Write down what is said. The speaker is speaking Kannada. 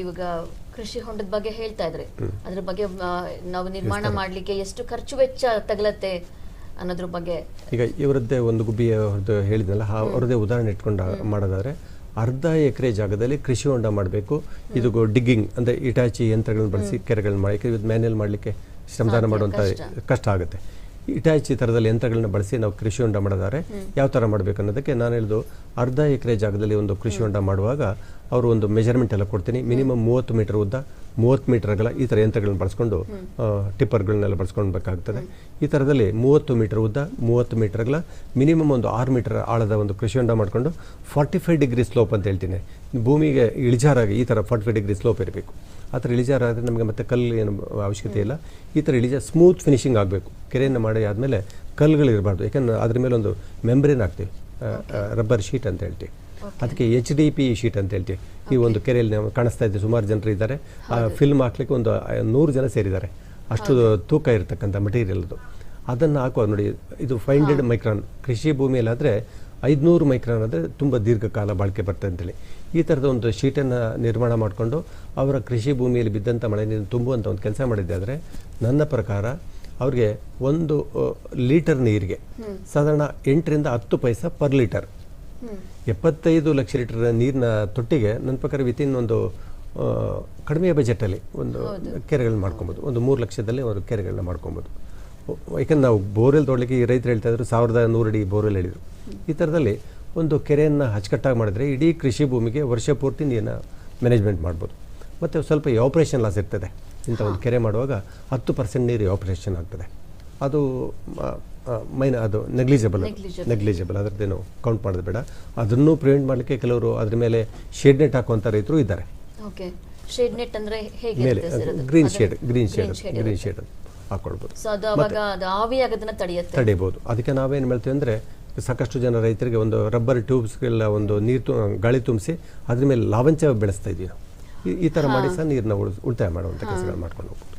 ಇವಾಗ ಕೃಷಿ ಹೊಂಡದ ಬಗ್ಗೆ ಹೇಳ್ತಾ ಇದ್ರೆ. ಅದ್ರ ಬಗ್ಗೆ ನಾವು ನಿರ್ಮಾಣ ಮಾಡ್ಲಿಕ್ಕೆ ಎಷ್ಟು ಖರ್ಚು ವೆಚ್ಚ ತಗಲತ್ತೆ ಅನ್ನೋದ್ರ ಬಗ್ಗೆ. ಈಗ ಇವರದ್ದೇ ಒಂದು ಗುಬ್ಬಿ ಅವ್ರದ್ದು ಹೇಳಿದ್ನಲ್ಲ ಅವ್ರದ್ದೇ ಉದಾಹರಣೆ ಇಟ್ಕೊಂಡು ಮಾಡೋದಾದ್ರೆ ಅರ್ಧ ಎಕರೆ ಜಾಗದಲ್ಲಿ ಕೃಷಿ ಹೊಂಡ ಮಾಡಬೇಕು. ಇದು ಡಿಗ್ಗಿಂಗ್ ಅಂದರೆ ಇಟಾಚಿ ಯಂತ್ರಗಳನ್ನ ಬಳಸಿ ಕೆರೆಗಳನ್ನ ಮಾಡಲಿಕ್ಕೆ ಮ್ಯಾನ್ಯಲ್ ಮಾಡಲಿಕ್ಕೆ ಶ್ರಮದಾನ ಮಾಡುವಂತ ಮಾಡುವಂಥ. ಕಷ್ಟ ಆಗುತ್ತೆ. ಇಟಾಚಿ ಥರದಲ್ಲಿ ಯಂತ್ರಗಳನ್ನ ಬಳಸಿ ನಾವು ಕೃಷಿ ಹೊಂಡ ಮಾಡಿದ್ದಾರೆ ಯಾವ ಥರ ಮಾಡಬೇಕು ಅನ್ನೋದಕ್ಕೆ ನಾನು ಹೇಳಿದು ಅರ್ಧ ಎಕರೆ ಜಾಗದಲ್ಲಿ ಒಂದು ಕೃಷಿ ಹೊಂಡ ಮಾಡುವಾಗ ಅವರು ಒಂದು ಮೆಜರ್ಮೆಂಟ್ ಎಲ್ಲ ಕೊಡ್ತೀನಿ. ಮಿನಿಮಮ್ ಮೂವತ್ತು ಮೀಟರ್ ಉದ್ದ ಮೂವತ್ತು ಮೀಟರ್ಗಳ ಈ ಥರ ಯಂತ್ರಗಳನ್ನ ಬಳಸ್ಕೊಂಡು ಟಿಪ್ಪರ್ಗಳನ್ನೆಲ್ಲ ಬಳಸ್ಕೊಳ್ಬೇಕಾಗ್ತದೆ ಈ ಥರದಲ್ಲಿ ಮೂವತ್ತು ಮೀಟರ್ ಉದ್ದ ಮೂವತ್ತು ಮೀಟರ್ಗಳ ಮಿನಿಮಮ್ ಒಂದು ಆರು ಮೀಟರ್ ಆಳದ ಒಂದು ಕೃಷಿ ಹೊಂಡ ಮಾಡಿಕೊಂಡು ಫಾರ್ಟಿ ಫೈವ್ ಡಿಗ್ರಿ ಸ್ಲೋಪ್ ಅಂತ ಹೇಳ್ತೀನಿ. ಭೂಮಿಗೆ ಇಳಿಜಾರಾಗಿ ಈ ಥರ ಫಾರ್ಟಿ ಫೈವ್ ಡಿಗ್ರಿ ಸ್ಲೋಪ್ ಇರಬೇಕು. ಆ ಥರ ಇಳಿಜಾರಾದರೆ ನಮಗೆ ಮತ್ತೆ ಕಲ್ಲು ಏನು ಅವಶ್ಯಕತೆ ಇಲ್ಲ. ಈ ಥರ ಇಳಿಜಾರು ಸ್ಮೂತ್ ಫಿನಿಶಿಂಗ್ ಆಗಬೇಕು. ಕೆರೆಯನ್ನು ಮಾಡಿ ಆದಮೇಲೆ ಕಲ್ಲುಗಳಿರಬಾರ್ದು. ಯಾಕಂದ್ರೆ ಅದ್ರ ಮೇಲೆ ಒಂದು ಮೆಂಬ್ರೇನ್ ಹಾಕ್ತೀವಿ. ರಬ್ಬರ್ ಶೀಟ್ ಅಂತ ಹೇಳ್ತೀವಿ. ಅದಕ್ಕೆ ಎಚ್ ಡಿ ಪಿ ಶೀಟ್ ಅಂತ ಹೇಳ್ತೀವಿ. ಈ ಒಂದು ಕೆರೆಯಲ್ಲಿ ನಾವು ಕಾಣಿಸ್ತಾ ಇದ್ದೀವಿ ಸುಮಾರು ಜನರು ಇದ್ದಾರೆ. ಆ ಫಿಲ್ಮ್ ಹಾಕ್ಲಿಕ್ಕೆ ಒಂದು ನೂರು ಜನ ಸೇರಿದ್ದಾರೆ. ಅಷ್ಟು ತೂಕ ಇರತಕ್ಕಂಥ ಮಟೀರಿಯಲ್ ಅದು. ಅದನ್ನು ಹಾಕುವ ನೋಡಿ ಇದು ಫೈವ್ ಹಂಡ್ರೆಡ್ ಮೈಕ್ರಾನ್ ಕೃಷಿ ಭೂಮಿಯಲ್ಲಾದರೆ ಐದುನೂರು ಮೈಕ್ರಾನ್ ಅಂದರೆ ತುಂಬ ದೀರ್ಘಕಾಲ ಬಾಳಿಕೆ ಬರ್ತದೆ ಅಂತೇಳಿ. ಈ ಥರದ ಒಂದು ಶೀಟನ್ನು ನಿರ್ಮಾಣ ಮಾಡಿಕೊಂಡು ಅವರ ಕೃಷಿ ಭೂಮಿಯಲ್ಲಿ ಬಿದ್ದಂಥ ಮಳೆ ನೀರು ತುಂಬುವಂಥ ಒಂದು ಕೆಲಸ ಮಾಡಿದ್ದೆ. ಆದರೆ ನನ್ನ ಪ್ರಕಾರ ಅವ್ರಿಗೆ ಒಂದು ಲೀಟರ್ ನೀರಿಗೆ ಸಾಧಾರಣ ಎಂಟರಿಂದ ಹತ್ತು ಪೈಸಾ ಪರ್ ಲೀಟರ್. ಎಪ್ಪತ್ತೈದು ಲಕ್ಷ ಲೀಟರ್ ನೀರಿನ ತೊಟ್ಟಿಗೆ ನನ್ನ ಪ್ರಕಾರ ವಿತಿನ್ ಒಂದು ಕಡಿಮೆ ಬಜೆಟಲ್ಲಿ ಒಂದು ಕೆರೆಗಳನ್ನ ಮಾಡ್ಕೊಬೋದು. ಒಂದು ಮೂರು ಲಕ್ಷದಲ್ಲಿ ಒಂದು ಕೆರೆಗಳನ್ನ ಮಾಡ್ಕೊಬೋದು. ಯಾಕಂದ್ರೆ ನಾವು ಬೋರ್ವೆಲ್ ತೊಡಲಿಕ್ಕೆ ಈ ರೈತರು ಹೇಳ್ತಾ ಇದ್ರು ಸಾವಿರದ ನೂರಡಿ ಬೋರ್ವೆಲ್ ಹೇಳಿದರು. ಈ ಥರದಲ್ಲಿ ಒಂದು ಕೆರೆಯನ್ನು ಅಚ್ಚುಕಟ್ಟಾಗಿ ಮಾಡಿದ್ರೆ ಇಡೀ ಕೃಷಿ ಭೂಮಿಗೆ ವರ್ಷ ಪೂರ್ತಿ ನೀರನ್ನ ಮ್ಯಾನೇಜ್ಮೆಂಟ್ ಮಾಡ್ಬೋದು. ಮತ್ತು ಸ್ವಲ್ಪ ಆಪರೇಷನ್ ಲಾಸ್ ಇರ್ತದೆ. ಇಂಥ ಒಂದು ಕೆರೆ ಮಾಡುವಾಗ ಹತ್ತು ಪರ್ಸೆಂಟ್ ನೀರು ಆಪರೇಷನ್ ಆಗ್ತದೆ. ಅದು ಮೈನ್ ಅದು ನೆಗ್ಲಿಜಬಲ್. ನೆಗ್ಲಿಜಬಲ್ ಅದರದ್ದೇನು ಕೌಂಟ್ ಮಾಡೋದು ಬೇಡ. ಅದನ್ನು ಪ್ರಿವೆಂಟ್ ಮಾಡಲಿಕ್ಕೆ ಕೆಲವರು ಅದ್ರ ಮೇಲೆ ಶೇಡ್ ನೆಟ್ ಹಾಕುವಂಥ ರೈತರು ಇದ್ದಾರೆ. ಶೇಡ್ ನೆಟ್ ಅಂದ್ರೆ ಮೇಲೆ? Green shade green shade green. Shade ಹಾಕೊಳ್ಬೋದು. ತಡಿಬೋದು ಅದಕ್ಕೆ ನಾವೇನು ಮಾಡ್ತೀವಿ ಅಂದರೆ ಸಾಕಷ್ಟು ಜನ ರೈತರಿಗೆ ಒಂದು ರಬ್ಬರ್ ಟ್ಯೂಬ್ಸ್ಗೆಲ್ಲ ಒಂದು ನೀರು ಗಾಳಿ ತುಂಬಿಸಿ ಅದ್ರ ಮೇಲೆ ಲಾವಂಚ ಬೆಳೆಸ್ತಾ ಇದೀವಿ ಈ- ಈ ಥರ ಮಾಡಿ ಸಹ ನೀರನ್ನ ಉಳಿಸ್ ಉಳಿತಾಯ ಮಾಡುವಂಥ ಕೆಲಸಗಳು ಮಾಡ್ಕೊಂಡು ಹೋಗ್ಬೋದು.